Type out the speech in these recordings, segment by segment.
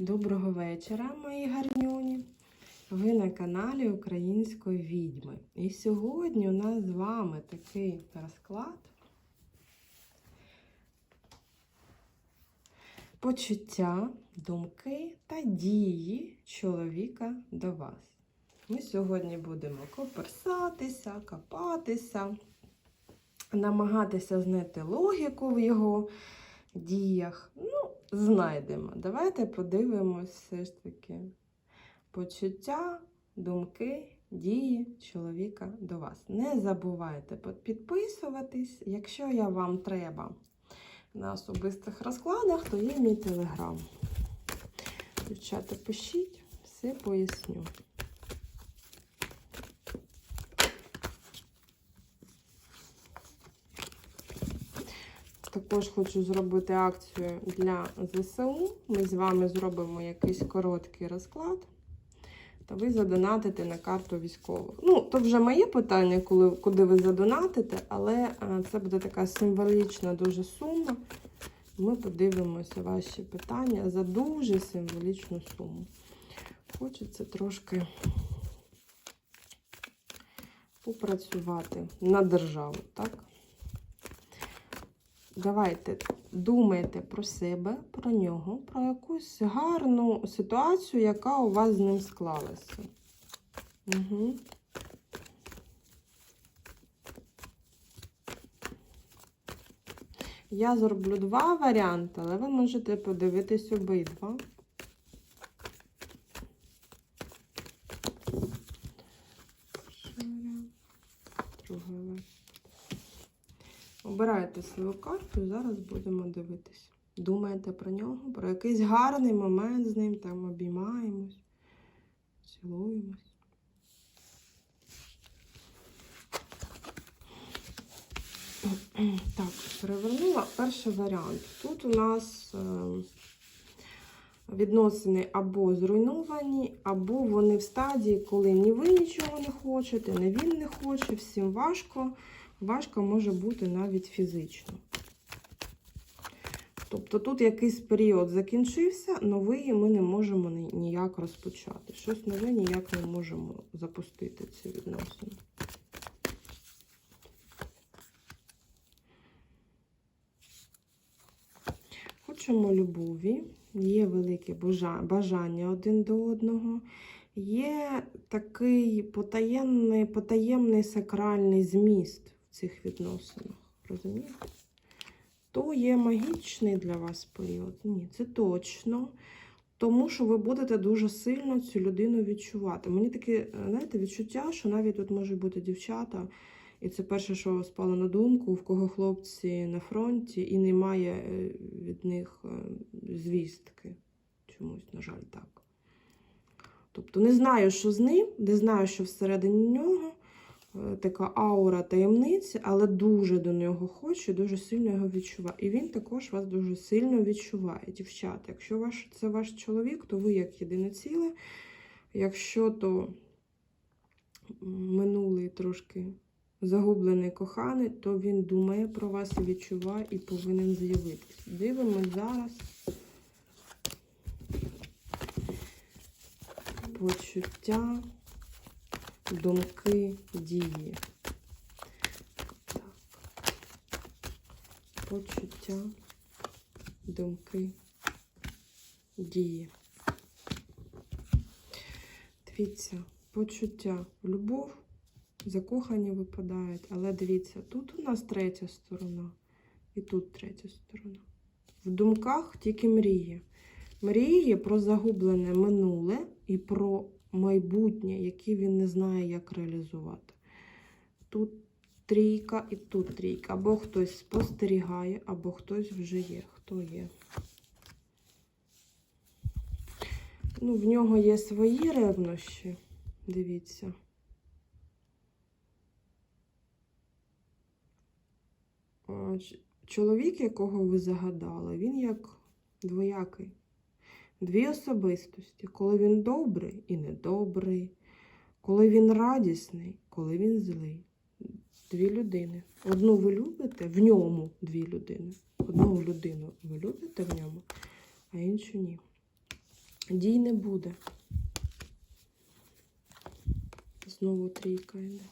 Доброго вечора, мої гарнюні. Ви на каналі Української відьми. І сьогодні у нас з вами такий розклад. Почуття, думки та дії чоловіка до вас. Ми сьогодні будемо коперсатися, копатися, намагатися знайти логіку в його діях. Ну, знайдемо. Давайте подивимось все ж таки почуття, думки, дії чоловіка до вас. Не забувайте підписуватись. Якщо я вам треба на особистих розкладах, то є мій телеграм. Дівчата, пишіть, все поясню. Також хочу зробити акцію для ЗСУ. Ми з вами зробимо якийсь короткий розклад. Та ви задонатите на карту військових. Ну, то вже моє питання, коли, куди ви задонатите, але е, це буде така символічна дуже сума. Ми подивимося ваші питання за дуже символічну суму. Хочеться трошки попрацювати на державу, так? Давайте думайте про себе, про нього, про якусь гарну ситуацію, яка у вас з ним склалася. Угу. Я зроблю два варіанти, але ви можете подивитись обидва. Другий варіант. Обирайте свою карту і зараз будемо дивитись. Думаєте про нього, про якийсь гарний момент з ним, там обіймаємось, цілуємось. Так, перевернула перший варіант. Тут у нас е, відносини або зруйновані, або вони в стадії, коли ні ви нічого не хочете, ні він не хоче, всім важко важко може бути навіть фізично. Тобто тут якийсь період закінчився, новий ми не можемо ніяк розпочати. Щось нове ніяк не можемо запустити ці відносини. Хочемо любові, є велике бажання один до одного. Є такий потаємний, потаємний сакральний зміст цих відносинах. Розумієте? То є магічний для вас період. Ні, це точно. Тому що ви будете дуже сильно цю людину відчувати. Мені таке, знаєте, відчуття, що навіть тут можуть бути дівчата, і це перше, що спало на думку, в кого хлопці на фронті, і немає е, від них е, звістки. Чомусь, на жаль, так. Тобто не знаю, що з ним, не знаю, що всередині нього. Така аура таємниці, але дуже до нього хоче, дуже сильно його відчуває. І він також вас дуже сильно відчуває, дівчата. Якщо ваш, це ваш чоловік, то ви як єдине ціле. Якщо то минулий трошки загублений коханий, то він думає про вас і відчуває і повинен з'явитися. Дивимось зараз. Почуття думки, дії. Так. Почуття, думки, дії. Дивіться, почуття, любов, закохані випадають, але дивіться, тут у нас третя сторона і тут третя сторона. В думках тільки мрії. Мрії про загублене минуле і про майбутнє, яке він не знає, як реалізувати. Тут трійка і тут трійка. Або хтось спостерігає, або хтось вже є. Хто є? Ну, в нього є свої ревнощі, дивіться. Чоловік, якого ви загадали, він як двоякий. Дві особистості, коли він добрий і недобрий, коли він радісний, коли він злий. Дві людини. Одну ви любите, в ньому дві людини. Одну людину ви любите в ньому, а іншу ні. Дій не буде. Знову трійка йде.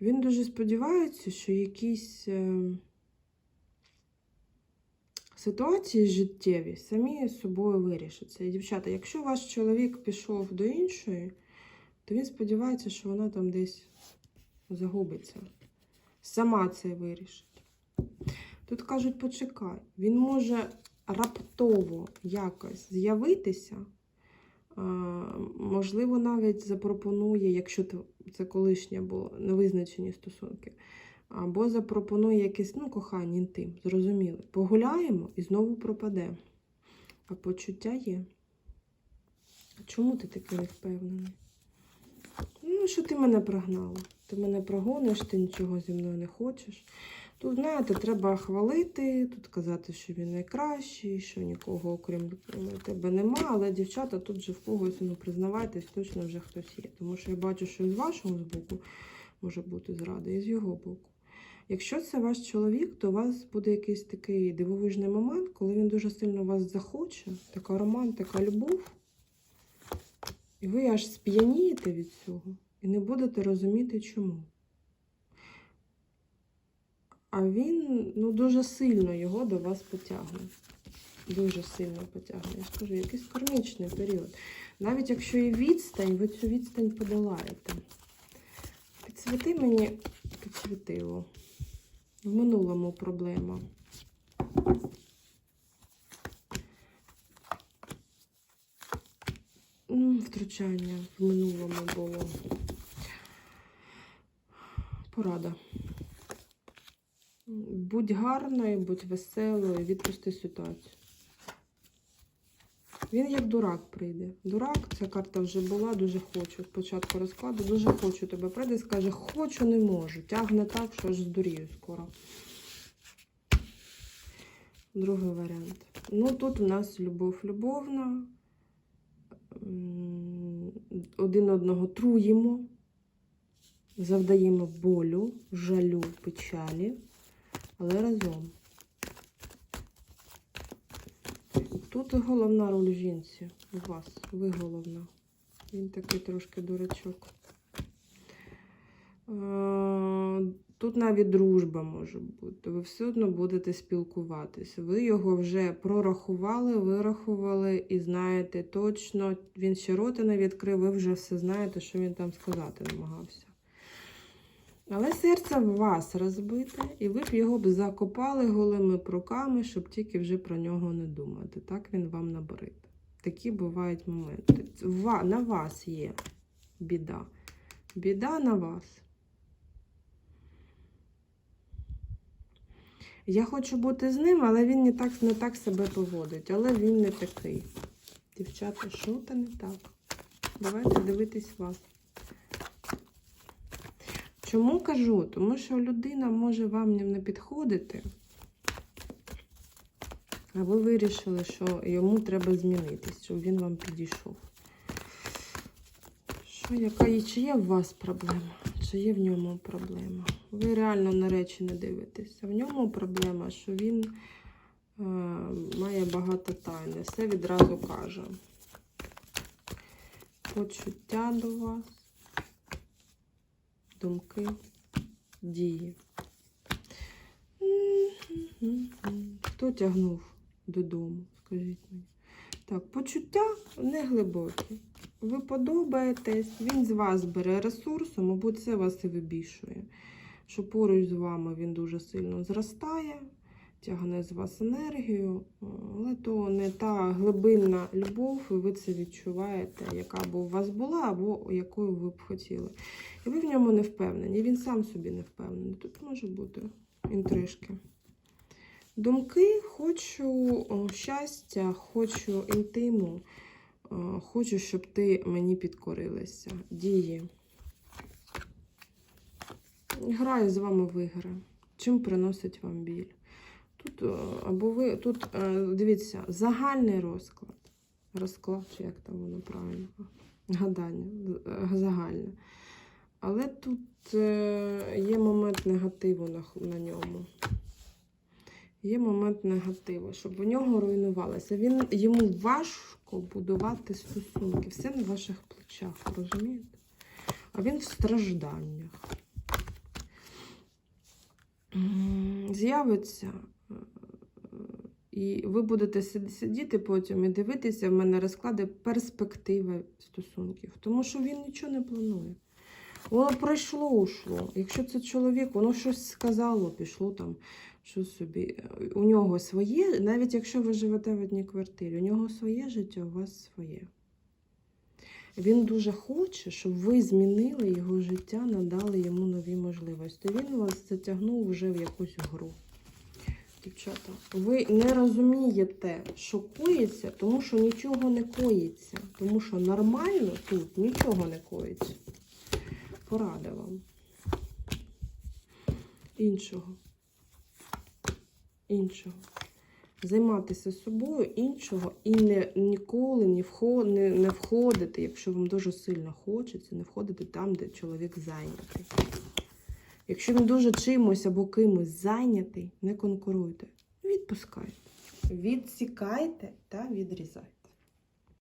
Він дуже сподівається, що якісь е, ситуації життєві самі з собою вирішаться. І, дівчата, якщо ваш чоловік пішов до іншої, то він сподівається, що вона там десь загубиться. Сама це вирішить. Тут кажуть, почекай, він може раптово якось з'явитися. Можливо, навіть запропонує, якщо це колишнє було, невизначені стосунки, або запропонує якесь, ну, кохання, інтим, зрозуміли. Погуляємо і знову пропаде. А почуття є. А чому ти такий невпевнений? Ну, що ти мене прогнала? Ти мене прогониш, ти нічого зі мною не хочеш. Тут, знаєте, треба хвалити, тут казати, що він найкращий, що нікого окрім тебе нема, але дівчата тут же в когось, ну признавайтесь, точно вже хтось є. Тому що я бачу, що з вашого боку може бути зрада, і з його боку. Якщо це ваш чоловік, то у вас буде якийсь такий дивовижний момент, коли він дуже сильно вас захоче, така романтика, любов, і ви аж сп'янієте від цього і не будете розуміти, чому. А він ну, дуже сильно його до вас потягне. Дуже сильно потягне. Я ж кажу, якийсь кармічний період. Навіть якщо і відстань, ви цю відстань подолаєте. Підсвіти мені підсвітило. В минулому проблема. Втручання в минулому було. Порада. Будь гарною, будь веселою, відпусти ситуацію. Він як дурак прийде. Дурак, ця карта вже була, дуже хочу. Спочатку розкладу, дуже хочу тебе прийде і скаже, хочу, не можу. Тягне так, що аж здурію скоро. Другий варіант. Ну, тут у нас любов любовна. Один одного труємо, завдаємо болю, жалю, печалі, але разом. Тут головна роль жінці. У вас. Ви головна. Він такий трошки дурачок. Е, Тут навіть дружба може бути. Ви все одно будете спілкуватися. Ви його вже прорахували, вирахували і знаєте точно, він ще рота не відкрив, ви вже все знаєте, що він там сказати намагався. Але серце в вас розбите, і ви б його б закопали голими руками, щоб тільки вже про нього не думати. Так він вам набрид. Такі бувають моменти. На вас є біда. Біда на вас. Я хочу бути з ним, але він не так, не так себе поводить. Але він не такий. Дівчата, що то не так? Давайте дивитись вас. Чому кажу? Тому що людина може вам не підходити, а ви вирішили, що йому треба змінитись, щоб він вам підійшов. Що, яка є? Чи є в вас проблема? Чи є в ньому проблема? Ви реально на речі не дивитеся. В ньому проблема, що він е, має багато тайни, все відразу каже. Почуття до вас, думки, дії. Хто тягнув додому, скажіть мені? Так, почуття не глибокі. Ви подобаєтесь, він з вас бере ресурси, мабуть, це вас і вибішує. Що поруч з вами він дуже сильно зростає, тягне з вас енергію, але то не та глибинна любов, і ви це відчуваєте, яка б у вас була, або якою ви б хотіли. І ви в ньому не впевнені, він сам собі не впевнений. Тут може бути інтрижки. Думки, хочу щастя, хочу інтиму, хочу, щоб ти мені підкорилася. Дії. Граю з вами в ігри. Чим приносить вам біль? Тут, е, або ви, тут, е, дивіться, загальний розклад. Розклад, чи як там воно правильно? Гадання, е, загальне. Але тут є момент негативу на, на ньому. Є момент негативу, щоб у нього руйнувалося. Він йому важко будувати стосунки. Все на ваших плечах, розумієте? А він в стражданнях. З'явиться. І ви будете сидіти потім і дивитися в мене розклади перспективи стосунків. Тому що він нічого не планує. Воно пройшло, ушло. Якщо це чоловік, воно щось сказало, пішло там, що собі. У нього своє, навіть якщо ви живете в одній квартирі, у нього своє життя, у вас своє. Він дуже хоче, щоб ви змінили його життя, надали йому нові можливості. Він вас затягнув вже в якусь гру. Дівчата, ви не розумієте, що коїться, тому що нічого не коїться. Тому що нормально тут нічого не коїться. Порада вам. Іншого. Іншого. Займатися собою іншого і не, ніколи не, вход, не, не входити, якщо вам дуже сильно хочеться, не входити там, де чоловік зайнятий. Якщо він дуже чимось або кимось зайнятий, не конкуруйте. Відпускайте. Відсікайте та відрізайте.